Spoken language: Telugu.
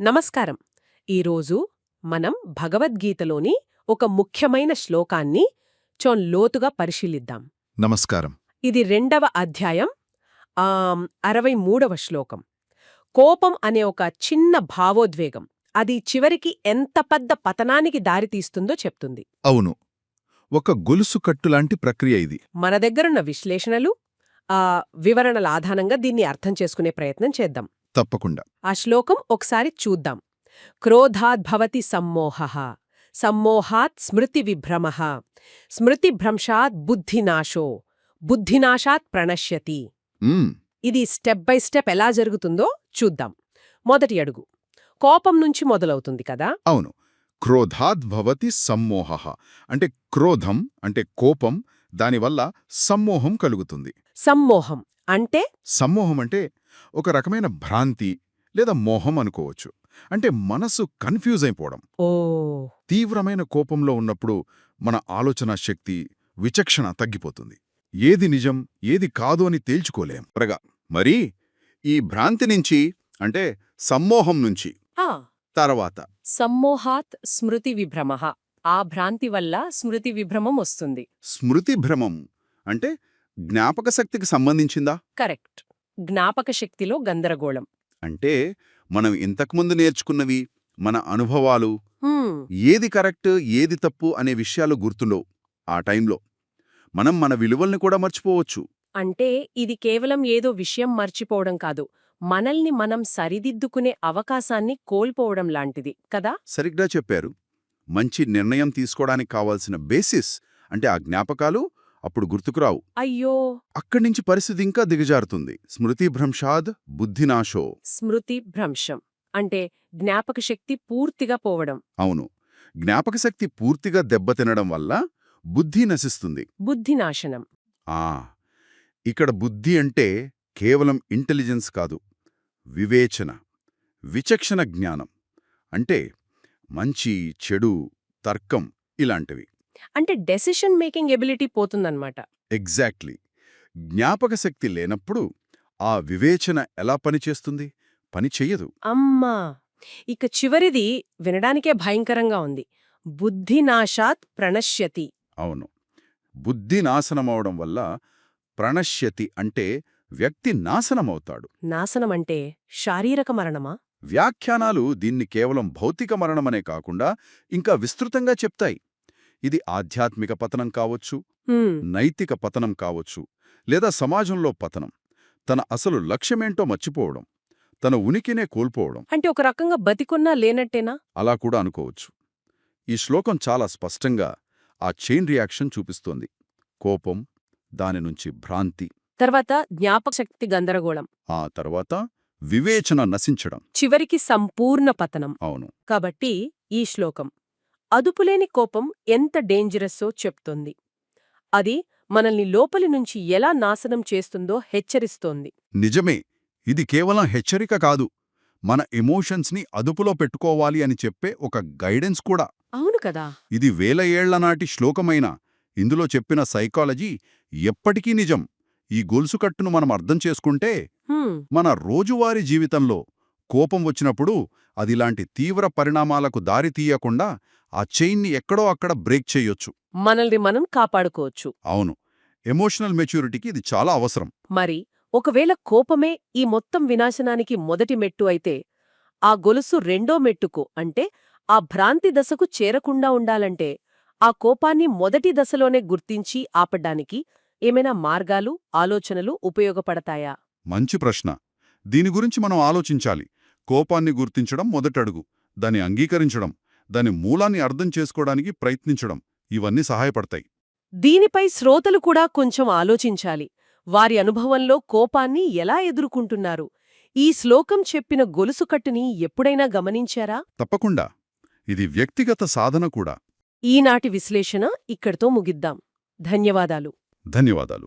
నమస్కారం. ఈరోజు మనం భగవద్గీతలోని ఒక ముఖ్యమైన శ్లోకాన్ని చోన్ లోతుగా పరిశీలిద్దాం. నమస్కారం. ఇది రెండవ అధ్యాయం అరవై మూడవ శ్లోకం. కోపం అనే ఒక చిన్న భావోద్వేగం అది చివరికి ఎంత పెద్ద పతనానికి దారితీస్తుందో చెప్తుంది. అవును. ఒక గొలుసు కట్టులాంటి ప్రక్రియ ఇది. మన దగ్గరున్న విశ్లేషణలు ఆ వివరణల ఆధారంగా దీన్ని అర్థం చేసుకునే ప్రయత్నం చేద్దాం. తప్పకుండా. ఆ శ్లోకం ఒకసారి చూద్దాం. క్రోధాద్భవతి సమ్మోహ సమ్మోహాత్ స్మృతి విభ్రమ స్మృతిభ్రంశాత్ బుద్ధినాశో బుద్ధినాశాత్ ప్రణశ్యతి. ఇది స్టెప్ బై స్టెప్ ఎలా జరుగుతుందో చూద్దాం. మొదటి అడుగు. కోపం నుంచి మొదలవుతుంది కదా? అవును. క్రోధాద్భవతి సమ్మోహ. అంటే క్రోధం అంటే కోపం దానివల్ల సమ్మోహం కలుగుతుంది. సమ్మోహం. అంటే? సమ్మోహం అంటే ఒక రకమైన భ్రాంతి లేదా మోహం అనుకోవచ్చు. అంటే మనసు కన్ఫ్యూజ్ అయిపోవడం. తీవ్రమైన కోపంలో ఉన్నప్పుడు మన ఆలోచనా శక్తి విచక్షణ తగ్గిపోతుంది. ఏది నిజం ఏది కాదు అని తేల్చుకోలేం. త్వరగా. మరి ఈ భ్రాంతి నుంచి అంటే సమ్మోహం నుంచి తర్వాత. సమ్మోహాత్ స్మృతి విభ్రమ. ఆ భ్రాంతి వల్ల స్మృతి విభ్రమం వస్తుంది. స్మృతి భ్రమం అంటే జ్ఞాపక శక్తికి సంబంధించిందా? కరెక్ట్. జ్ఞాపక శక్తిలో గందరగోళం. అంటే మనం ఇంతకుముందు నేర్చుకున్నవి మన అనుభవాలు ఏది కరెక్ట్ ఏది తప్పు అనే విషయాలు గుర్తుండవు ఆ టైంలో. మనం మన విలువల్ని కూడా మర్చిపోవచ్చు. అంటే ఇది కేవలం ఏదో విషయం మర్చిపోవడం కాదు. మనల్ని మనం సరిదిద్దుకునే అవకాశాన్ని కోల్పోవడం లాంటిది కదా? సరిగ్గా చెప్పారు. మంచి నిర్ణయం తీసుకోవడానికి కావాల్సిన బేసిస్ అంటే ఆ జ్ఞాపకాలు అప్పుడు గుర్తుకురావు. అయ్యో! అక్కడి నుంచి పరిస్థితి ఇంకా దిగజారుతుంది. స్మృతిభ్రంశాద్ బుద్ధినాశో. స్మృతి భ్రంశం. అంటే జ్ఞాపక శక్తి పూర్తిగా పోవడం. అవును. జ్ఞాపకశక్తి పూర్తిగా దెబ్బతినడం వల్ల బుద్ధి నశిస్తుంది. బుద్ధినాశనం. ఆ! ఇక్కడ బుద్ధి అంటే కేవలం ఇంటెలిజెన్స్ కాదు వివేచన విచక్షణ జ్ఞానం. అంటే మంచి చెడు తర్కం ఇలాంటివి. అంటే డెసిషన్ మేకింగ్ ఎబిలిటీ పోతుందన్నమాట ఎగ్జాక్ట్లీ. జ్ఞాపకశక్తి లేనప్పుడు ఆ వివేచన ఎలా పనిచేస్తుంది పని చెయ్యదు. అమ్మా! ఇక చివరిది వినడానికే భయంకరంగా ఉంది. బుద్ధినాశాత్ ప్రణశ్యతి. అవును. బుద్ధి నాశనమవడం వల్ల ప్రణశ్యతి అంటే వ్యక్తి నాశనమవుతాడు. నాశనం అంటే శారీరక మరణమా? వ్యాఖ్యానాలు దీన్ని కేవలం భౌతిక మరణమనే కాకుండా ఇంకా విస్తృతంగా చెప్తాయి. ఇది ఆధ్యాత్మిక పతనం కావచ్చు నైతిక పతనం కావచ్చు లేదా సమాజంలో పతనం. తన అసలు లక్ష్యమేంటో మర్చిపోవడం తన ఉనికినే కోల్పోవడం. అంటే ఒక రకంగా బతికున్నా లేనట్టేనా? అలా కూడా అనుకోవచ్చు. ఈ శ్లోకం చాలా స్పష్టంగా ఆ చైన్ రియాక్షన్ చూపిస్తోంది. కోపం దాని నుంచి భ్రాంతి. తర్వాత జ్ఞాపక శక్తి గందరగోళం. ఆ తర్వాత వివేచన నశించడం. చివరికి సంపూర్ణ పతనం. అవును. కాబట్టి ఈ శ్లోకం అదుపులేని కోపం ఎంత డేంజరస్సో చెప్తోంది. అది మనల్ని లోపలి నుంచి ఎలా నాశనం చేస్తుందో హెచ్చరిస్తోంది. నిజమే ఇది కేవలం హెచ్చరిక కాదు. మన ఎమోషన్స్ని అదుపులో పెట్టుకోవాలి అని చెప్పే ఒక గైడెన్స్ కూడా. అవును కదా! ఇది వేల ఏళ్ళ నాటి శ్లోకమైన ఇందులో చెప్పిన సైకాలజీ ఎప్పటికీ నిజం. ఈ గొలుసుకట్టును మనం అర్థం చేసుకుంటే మన రోజువారీ జీవితంలో కోపం వచ్చినప్పుడు అదిలాంటి తీవ్ర పరిణామాలకు దారి తీయకుండా ఆ చైన్ని ఎక్కడో అక్కడ బ్రేక్ చేయొచ్చు. మనల్ని మనం కాపాడుకోవచ్చు. అవును. ఎమోషనల్ మెచ్యూరిటీకి ఇది చాలా అవసరం. మరి ఒకవేళ కోపమే ఈ మొత్తం వినాశనానికి మొదటి మెట్టు అయితే ఆ గొలుసు రెండో మెట్టుకు అంటే ఆ భ్రాంతి దశకు చేరకుండా ఉండాలంటే ఆ కోపాన్ని మొదటి దశలోనే గుర్తించి ఆపడ్డానికి ఏమైనా మార్గాలు ఆలోచనలు ఉపయోగపడతాయా? మంచి ప్రశ్న. దీని గురించి మనం ఆలోచించాలి. కోపాన్ని గుర్తించడం మొదటడుగు దాన్ని అంగీకరించడం దాని మూలాన్ని అర్థం చేసుకోవడానికి ప్రయత్నించడం ఇవన్నీ సహాయపడతాయి. దీనిపై శ్రోతలు కూడా కొంచెం ఆలోచించాలి. వారి అనుభవంలో కోపాన్ని ఎలా ఎదుర్కొంటున్నారు? ఈ శ్లోకం చెప్పిన గొలుసుకట్టుని ఎప్పుడైనా గమనించారా? తప్పకుండా. ఇది వ్యక్తిగత సాధన కూడా. ఈనాటి విశ్లేషణ ఇక్కడితో ముగిద్దాం. ధన్యవాదాలు. ధన్యవాదాలు.